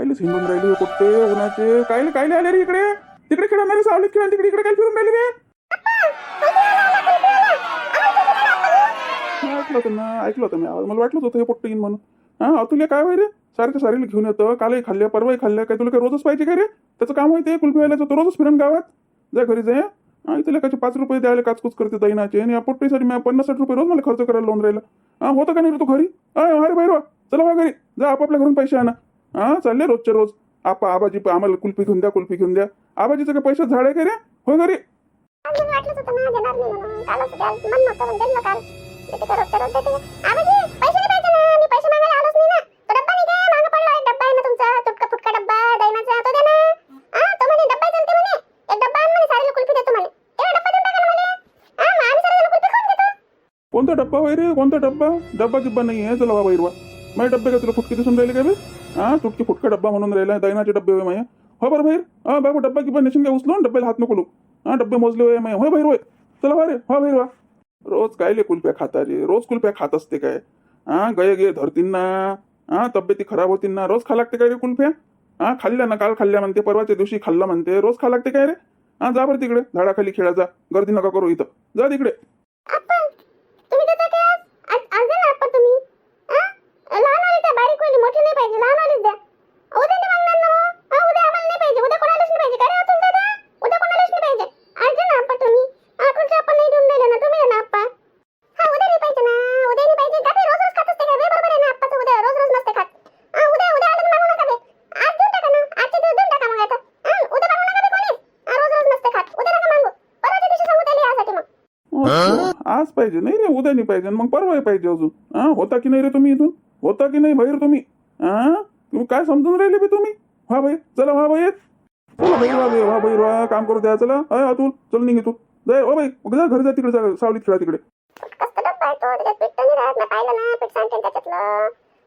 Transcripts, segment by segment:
कायले हिंडून राहिले कुठे? उन्हाचे कायले कायले आले रे इकडे? तिकडे खेळणारे सावलीत खेळा तिकडे इकडे काय फिरून राहिले रे? ऐकलं होतं ना ऐकलं होतं मी आवाज. मला वाटलं होतं हे पोट्ट येईन म्हणून. हा तुले काय होय रे सारखं सारीला घेऊन येतं कालही खाल्ल्या परवाही खाल्ल्या काय तुला काय रोजच पाहिजे काय रे? त्याचं काम होते कुल्फी व्हायला तो रोजच फिरून गावात. जा घरी जा हा. इथे लेखाचे पाच रुपये द्यायला काचकूच करते दैनाचे आणि या पोट्टीसाठी मी पन्नास साठ रुपये रोज मला खर्च करायला लावून राहिला. हा होतं का नाही रे तू घरी? अय अरे बाहेर वा चला वा घरी. जा आपापल्या घरून पैसे आणा. हा चालले रोजच्या रोज. आपा आबाजी आम्हाला कुल्फी घेऊन द्या कुल्फी घेऊन द्या. आबाजीचं काय पैसे झाड आहे का रे? हो घरी. कोणता डब्बा होय रे? कोणता डब्बा? डब्बा गिब्बा नाही आहे चला बाबा हिरवा. माझे डब्बे का तुला फुटके दिसून राहिले का बे? हा तुटकी फुटका डब्बा म्हणून राहिला दैनाचे डब्बे होय माझ्या हो बरं बाहेर? हा बाबा डब्बा किंवा नेशन काय? उचलून डब्बे हात नको हा डब्बे मोजले होय माझ्या होय बाहेर होय. चला बाहेर हो बाहेर वा रोज कायले कुल्फ्या खाता रे? रोज कुल्फ्या खात असते काय? हा गय गे धरतीन ना. हा तब्येती खराब होतीन ना. रोज खा लागते काय रे कुल्फ्या? हा खाल्ल्या ना काल खाल्ल्या म्हणते परवाच्या दिवशी खाल्ला म्हणते. रोज खा लागते काय रे? हा जा बरं तिकडे. झाडाखाली खेळा जा. गर्दी नका करू इथं. जा तिकडे आपण तुम्ही देता काय आज आज आज द्या ना आपण तुम्ही हा लहान वाली द्या बारीक वाली मोठी नाही पाहिजे लहान वालीच द्या उद्या नाही मागणार ना मग. हा उद्या आम्हाला नाही पाहिजे उद्या कोणालाच नाही पाहिजे काय रे अतुल दादा उद्या कोणालाच नाही पाहिजे आज द्या ना आपण तुम्ही अतुलचे आपण नाही देऊन राहिले ना तुम्ही द्या ना आप्पा हा उद्या नाही पाहिजे ना उद्या नाही पाहिजे का ते रोज रोज खात असते काय बे बरोबर आहे ना आप्पाचं उद्या रोज रोज नसते खात हा उद्या उद्या आलं तर मागू नका बे आज देऊन टाका ना आजचे दिवस देऊन टाका मग आता हा उद्या मागू नका बे कोणी हा रोज रोज नसते खात उद्या नका मागू परवाच्या दिवशी सांगू त्याला यासाठी मग अच्छा, आज पाहिजे. नाही रे उद्या नाही पाहिजे मग परवा पाहिजे अजून. हा? होता की नाही रे तुम्ही इथून? होता की नाही बाहेर तुम्ही? हा? तुम्ही काय समजून राहिले बी तुम्ही? हा भाई चला हा भाई चला भाई वा बाई वा भाई वा काम करू द्या चला. अय अतुल चल निघ तू जाय ओ भाई मग जा घरी जा तिकडे जा सावलीत खेळा तिकडे.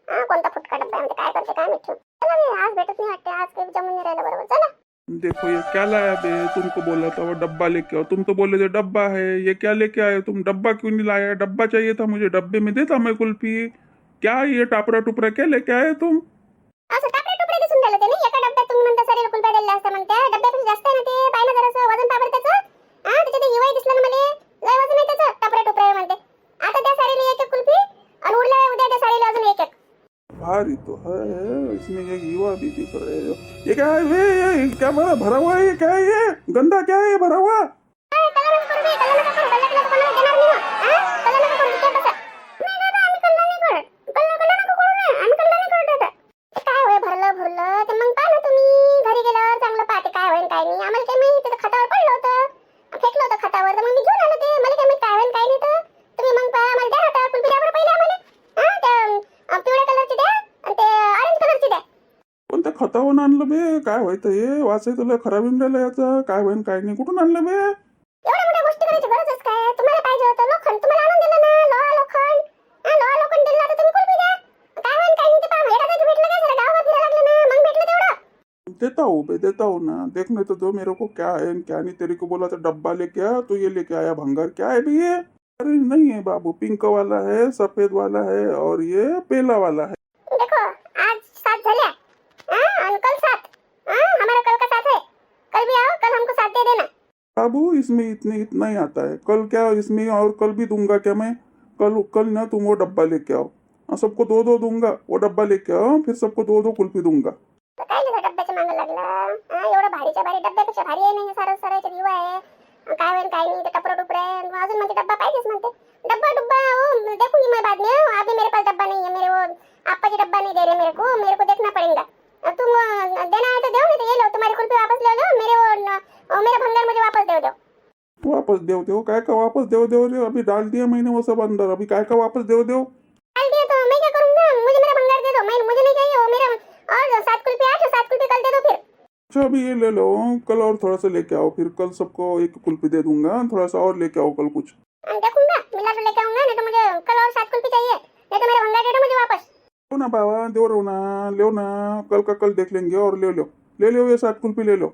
कोणता फुटका डब्बा काय करते काय मिठू चला बे, आज भेटत नाही वाटते आज काही जमून नाही राहिलं बरोबर. चला. देखो ये क्या लाया बे? तुमको बोला था वो डब्बा लेके आओ। तुम तो बोले थे डब्बा है ये क्या लेके आए हो तुम? डब्बा क्यों नहीं लाया? डब्बा चाहिए था मुझे डब्बे में देता मैं कुल्फी। क्या ये टापरा टुपरा क्या लेके आए हो तुम? असं टाकले टुकडे दिसून राहिलं ते नाही? एका डब्यात तुम्ही म्हणता कुलप्या दिल्या असता हो? डब्यापेक्षा जास्त आहे ना ते? पाहिलं जरासं वजन पाबर त्याचं हा त्याच्यात दिसलं ना मला लय वजन आहे त्याचं टापरा टुपरा आहे म्हणते आता त्या सारीला एक एक कुल्फी आणि उरल्या उद्या त्या सारीला अजून एक एक भारी तो है इसमें एक युवा भी दिख रहे हो। ये क्या है ये, ये क्या भरा भरा हुआ है? ये क्या है ये? गंदा क्या है ये भरा हुआ काय, कल्ला नका करू बे, कल्ला नका करू, कल्ला केला तर कोणाला देणार नाही मग. हा? कल्ला नका करू, ते बसा. नाही दादा, आम्ही कल्ला नाही करत. कल्ला- कल्ला नका करू रे, आम्ही कल्ला नाही करत दादा. ते काय होय भरलं भरलं ते मग पहा ना तुम्ही घरी गेल्यावर चांगलं पाहते काय होईल काय नाही आम्हाला काय माहिती ते खतावर पडलं होतं फेकलं होतं खतावर तर मग मी घेऊन आलो ते मला काय माहीत काय होईल काय नाही तर तुम्ही मग पहा मला द्या आता कुलपी द्या बरं पहिले आम्हाला हा त्या अं, पिवळ्या कलरची द्या आणि ते ऑरेंज कलरची द्या पण त्या खतावरून आणलं बे काय व्हायचं हे वाचाय तुला खराब येऊन राहिलं याचं. काय होईन काय नाही. कुठून आणलं बे? एवढ्या मोठ्या गोष्टी करायची गरजच काय? तुम्हाला पाहिजे होतं लोखंड. तुम्हाला आणून दिलं ना लोहा लोखंड. हा लोहा लोखंड दिलं तर तुम्ही कुलपी द्या काय होईल काय नाही ते पहा. एका जागी भेटलं काय झालं गावात फिरायला लागलं ना मग भेटलं तेवढं. देता हूँ बे देता हूँ ना. देखने तो दो मेरे को क्या है क्या नहीं तेरे को बोला था डब्बा लेके आ तो ये लेके आया भंगार क्या है भई ये अरे नहीं है बाबू पिंक वाला है सफेद वाला है और ये पेला वाला है। बाबू इसमें इतने इतना ही आता है। कल क्या इसमें और कल भी दूँगा क्या मैं? कल कल ना तुम वो डब्बा लेके आओ। हाँ, सबको दो दो दूँगा वो डब्बा लेके आओ फिर सबको दो दो कुल्फी दूँगा। हा डब्बा नहीं है। मेरे वो आपा जी डब्बा नहीं दे रहे मेरे को मेरे को देखना पड़ेगा। तुम देना है तो दो नहीं तो ये लो तुम्हारी कुल्फी वापस ले लो मेरे वो न- वो मेरा भंगार मुझे वापस दे दो वापस देव देव काय का वापस देव देव रे? अभी डाल दिया मैंने वो सब अंदर अभी काय का वापस देव देव? डाल दिया तो मैं क्या करूँगा? मुझे मेरा भंगार दे दो मैं मुझे नहीं चाहिए वो मेरा और सात कुल्फी आठ और सात कुल्फी कल दे दो फिर। अच्छा अभी ये ले लो कल और थोड़ा सा लेके आओ फिर कल सबको एक कुल्फी दे दूँगा थोड़ा सा और लेके आओ कल कुछ। देखूँगा मिला तो लेके आऊँगा नहीं तो मुझे कल और सात कुल्फी चाहिए। नहीं तो मेरा भंगार दे दो मुझे वापस। ना बाबा दो रो ना लो ना कल का कल देख लेंगे और ले लो। ले लो ये सात कुल्फी ले लो।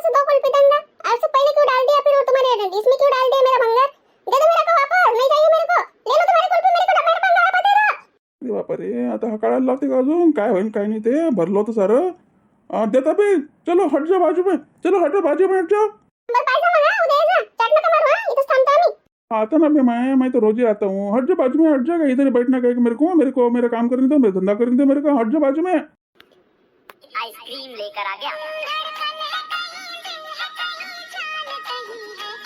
तो आता हकाळायला लावते का अजून काय होईल काय नाही ते भरलं होतं सर. देता बे चलो हट जा बाजू में चलो हट जा बाजू में हट जा. आता ना बे मैं मैं तो रोज ही आता हूँ. हट जा बाजू में हट जाएगा इधर बैठना कहेगा मेरे को मेरे को मेरा काम करने दो तो, मेरा धंधा करने दो तो, मेरे को. हट जा बाजू में आइसक्रीम लेकर आ गया.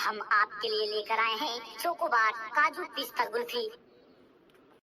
हम आपके लिए लेकर आए हैं चोकोबार काजू पिस्ता गुल्फी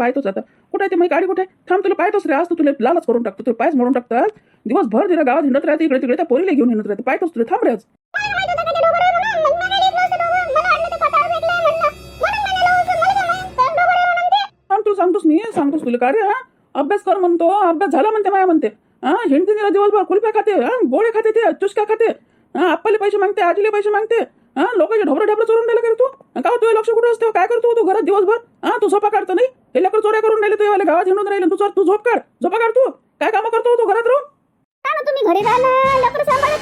पाहतोच आता कुठे ते माहिती गाडी कुठे? थांब तुला पाहतोस रे. आज तू तुला लालच करून टाकतो. तुला पायच म्हणून टाकतात. दिवसभर तिला गावात हिंडत राहते इकडे तिकडे त्या पोरीला घेऊन हिंडत राहते. पाहतोस तुला थांब रे आज. तू सांगतोस मी सांगतोस तुला का रे हा? अभ्यास कर म्हणतो अभ्यास झाला म्हणते माया म्हणते. हा? हिंडते तिला दिवसभर कुलप्या खाते गोळे खाते ते चुसका खाते. हा? आपले पैसे मागते आजीले पैसे मागते. हा लोकांच्या ढोबर ढाबर चोरून राहिला करतो का तुझ्या हो, लक्ष कुठे असतो? काय करतो हो तू घरात दिवसभर? हा तू झोपा काढतो नाही? हे लेकर चोऱ्या करून राहिले तुझ्या गावात हिंडून राहिले तू चोर तू झोप काढ. झोपा काढ तू. काय कामं करतो हो तू घरात राहून? काय तुम्ही घरी राहिला? लकडं सांभाळत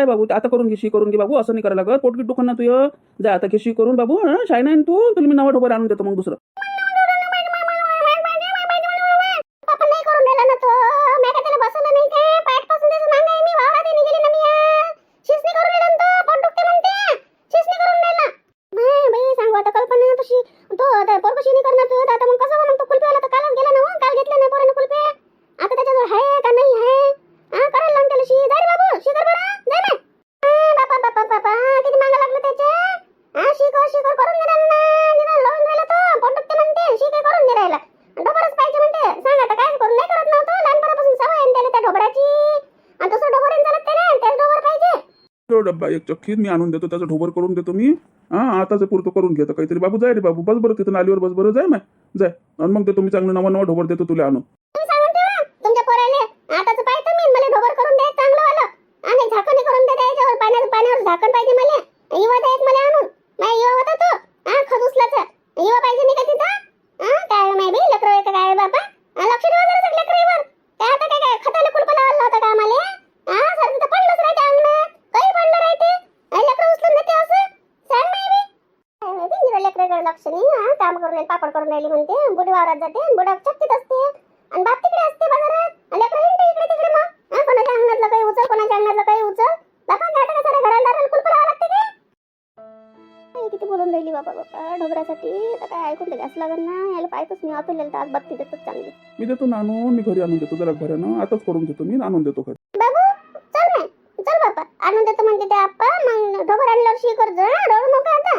जाय बाबू आता करून घेशी करून घे बाबू असं नाही करायला लागत. पोटगी दुकान ना तुझं. जा आता घेशी करून बाबू शायनाईन तू? तुला मी नवा ढोबर आणून देतो मग दुसरं. डब्बा एक चक्कीत मी आणून देतो त्याचं ढोबर करून देतो मी. हा आताच पुरतो करून घेतो काहीतरी. बाबू जाय रे बाबू बस बरं तिथं नालीवर बस बरं जाय मग. जाय. आणि मग देतो मी चांगलं नवा नवा ढोबर देतो तुला आणून तुम्ही सांगून ठेवा तुमच्या पोराले आताच पाहतो मी मला ढोबर करून द्या चांगलं वालं आणि झाकण करून द्या त्याच्यावर पाण्यावर पाण्यावर झाकण पाहिजे मला युवा द्या एक मला आणून नाही युवा होता तो हा खत उचलाचा युवा पाहिजे नाही का तिथं हा काय नाही बाई लेकरं आहे का काय बाबा हा, लक्ष ठेवा जरा सगळ्या लेकराईवर काय आता काय काय खताला कुलप लावला होता का आम्हाला हा सर तिथं पडलंच राहते अंगणात काही पडलं राहते आणि लेकरं उचलून देते असं सांग नाही बी काय माहिती निरं लेकराकडे लक्ष नाही हा काम करून राहिली पापड करून राहिली वावरात जाते आणि बुडा चक्कीत असते. आणि बाप तिकडे असते बाजारात. आणि लेकरं हिंडते इकडे तिकडे मग. हा कोणाच्या अंगणातलं काही उचल कोणाच्या अंगणातलं काही उचल. बापा गाठा का साऱ्या घराला दाराला कुलप लावावं लागते का? आई किती बोलून राहिली बाबा बाबा ढोबऱ्यासाठी. आता काय ऐकून असं लागेल ना. याला पाहतच मी अतुल तर आज बत्ती देतच चांगली. मी देतो ना आणून मी घरी आणून देतो. जरा घरानं आताच करून देतो मी आणून देतो घरी. बाबू चल नाही चल बापा. आणून देतो म्हणते ते आप्पा. मग ढोबर आणल्यावर शी कर जा रडू नको आता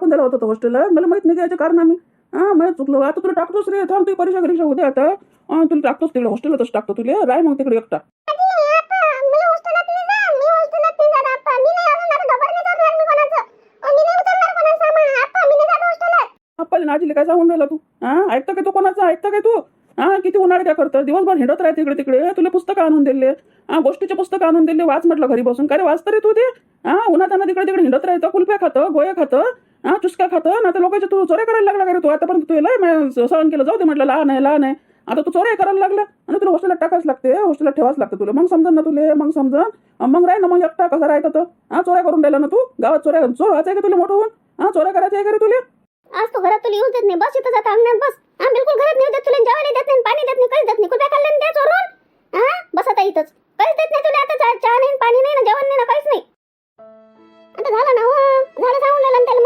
टाकून दिला होता तो हॉस्टेलला मला माहीत नाही याच्या कारण आम्ही. हा मला चुकलो. आता तुला टाकतोच रे. थांब तुझी परीक्षा परीक्षा उद्या आता. तुला टाकतोच तिकडे हॉस्टेलला तसं टाकतो तुला. राय मग तिकडे एकटा. आपल्याला नाजीले काय सांगून राहिला तू? हा ऐकता काय तू कोणाचा? ऐकता काय तू? हा किती उन्हाळे काय करतं? दिवसभर हिंडत राहते इकडे तिकडे. तुला पुस्तकं आणून दिले. हा गोष्टीचे पुस्तकं आणून दिले. वाच म्हटलं घरी बसून. काय वाच वाचतं रे तू ते? हा उन्हाताना तिकडे तिकडे हिंडत राहतं. कुल्फ्या खातं गोया खातं. हा चुसका खातं ना तर लोकांच्या तू चोऱ्या करायला लागला का रे तू? आतापर्यंत तू लय सहन केलं जाऊ दे म्हटलं लहान आहे लहान आहे. आता तू चोऱ्या करायला लागला आणि तुला हॉस्टेलला टाकाच लागते हॉस्टेलला ठेवाच लागतं तुला. मग समजा ना तुले मग समजा मग राह ना मग एकटा कसा राहतं तर हा चोऱ्या करून राहिला ना तू? गावात चोऱ्या चोर व्हायचं आहे का तुला मोठं होऊन? हा चोऱ्या करायचं आहे का रे तुला? आज तो घरात तुला येऊन देत नाही बस इथं जाता अंगणात बस. हा बिलकुल घरात नाही देत तुला जेवायला देत नाही पाणी देत नाही काहीच देत नाही. कुठे खाल्लं ते चोरून? हा बस आता इथंच. काहीच देत नाही तुला आता चहा नाही पाणी नाही ना जेवण नाही ना काहीच नाही. आता झालं ना हो, झालं सांगून त्याला.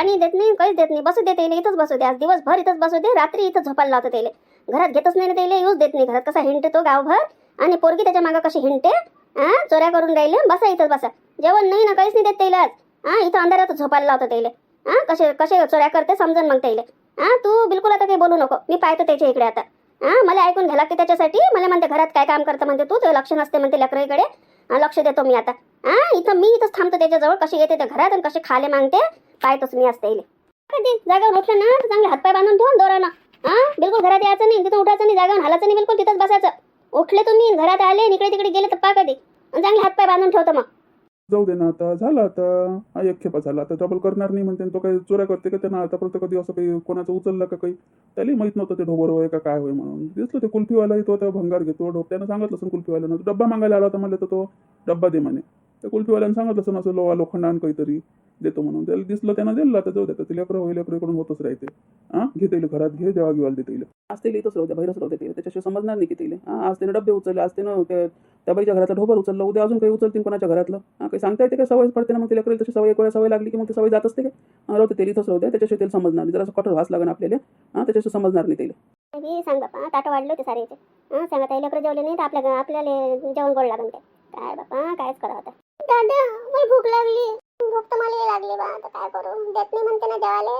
पाणी देत नाही काहीच देत नाही बसू देते इथंच बसू दे. आज दिवसभर इथंच बसू दे रात्री इथं झोपायला लावतो त्याला घरात घेतच नाही ना त्याला यूज देत नाही घरात. कसा हिंडते तो गावभर? आणि पोरगी त्याच्या मागं कशी हिंडते? हा चोऱ्या करून राहिले बसा इथंच बसा. जेवण नाही ना काहीच नाही देत त्याला आज. हा इथं अंधारात झोपायला लावतो त्याला हा कसे कसे चोऱ्या करते समजून मग त्याला हा तू बिलकुल आता काही बोलू नको. मी पाहतो त्याच्या इकडे आता. हा मला ऐकून घ्या लागते त्याच्यासाठी. मला म्हणते घरात काय काम करतं? म्हणते तू. ते लक्ष नसते म्हणते लेकराईकडे. लक्ष देतो मी आता. हा इथं मी इथंच थांबतो त्याच्याजवळ. कशी येते त्या घरात आणि कसे खाले मागते. पाहतोच मी असते इले. कधी जागा उठलं ना तर चांगले हातपाय बांधून ठेवून दोरानं हा? बिलकुल घरात यायचं नाही तिथं उठायचं नाही जागा हालायचं नाही बिलकुल तिथंच बसायचं. उठले तुम्ही घरात आले इकडे तिकडे गेले तर पा कधी? चांगले हातपाय बांधून ठेवतो मग. जाऊ दे ना आता झालं आता. एक खेपा झाला आता डबल करणार नाही म्हणते तो काही चोऱ्या करते का त्यांना? आतापर्यंत कधी असं काही कोणाचं उचललं का काही? त्यालाही माहीत नव्हतं ते ढोबर होय का काय होय म्हणून. दिसलं ते कुल्फीवाला तो त्या भंगार घेतो डो त्यानं सांगितलं असं कुल्फीवाल्यानं. डब्बा मागायला आला होता म्हणलं तर तो डब्बा दे म्हणे. त्या कुल्फीवाल्यानं सांगितलं असं असं लोहा लोखंड आण काहीतरी देतो म्हणून. त्याला दिसलं त्यानं दिलं आता जाऊ द्या लेकरं होईल लेकरं होतच राहते. हा? घे त्याला घरात घे जेव्हा घेवायला देते आज ते इथंच राहू द्या बाहेरच राहू द्या ते त्याच्याशिवाय समजणार नाही की ते हा आज त्याने डबे उचलले आज त्यानं त्या त्या बाईच्या घरातलं ढोबर उचललं उद्या अजून काही उचलतील कोणाच्या घरातलं? हा काही सांगता येते काय सवय पडते ना मग तिला करेल तशी सवय एक वेळा सवय लागली की मग ती सवय जात असते हा, राहू दे तेल इथंच राहू द्या त्याच्याशिवाय त्याला समजणार नाही. जरा कठोर वास लागेल आपल्याला. हा त्याच्याशिवाय समजणार नाही त्याला. मी सांग बापा ताट वाढले होते सारे हा सांगा ताई लेकरं जेवले नाही तर आपल्या आपल्याला जेवण गोड लागून काय? बापा कायच करा होता दादा मला भूक लागली. भूक तर मला लागली बा. आता काय करू? देत नाही म्हणते ना देवाले